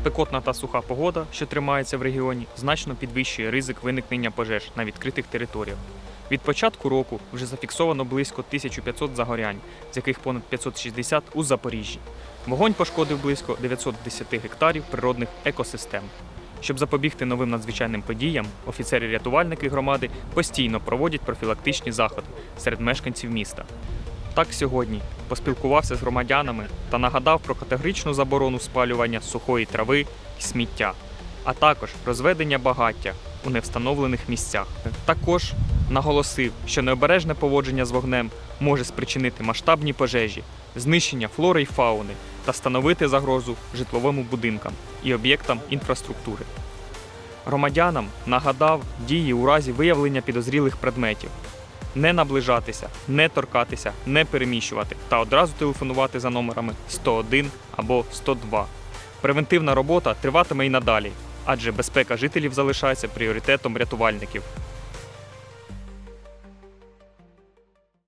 Спекотна та суха погода, що тримається в регіоні, значно підвищує ризик виникнення пожеж на відкритих територіях. Від початку року вже зафіксовано близько 1500 загорянь, з яких понад 560 у Запоріжжі. Вогонь пошкодив близько 910 гектарів природних екосистем. Щоб запобігти новим надзвичайним подіям, офіцери-рятувальники громади постійно проводять профілактичні заходи серед мешканців міста. Так сьогодні поспілкувався з громадянами та нагадав про категоричну заборону спалювання сухої трави і сміття, а також розведення багаття у невстановлених місцях. Також наголосив, що необережне поводження з вогнем може спричинити масштабні пожежі, знищення флори й фауни та становити загрозу житловим будинкам і об'єктам інфраструктури. Громадянам нагадав дії у разі виявлення підозрілих предметів, не наближатися, не торкатися, не переміщувати та одразу телефонувати за номерами 101 або 102. Превентивна робота триватиме і надалі, адже безпека жителів залишається пріоритетом рятувальників.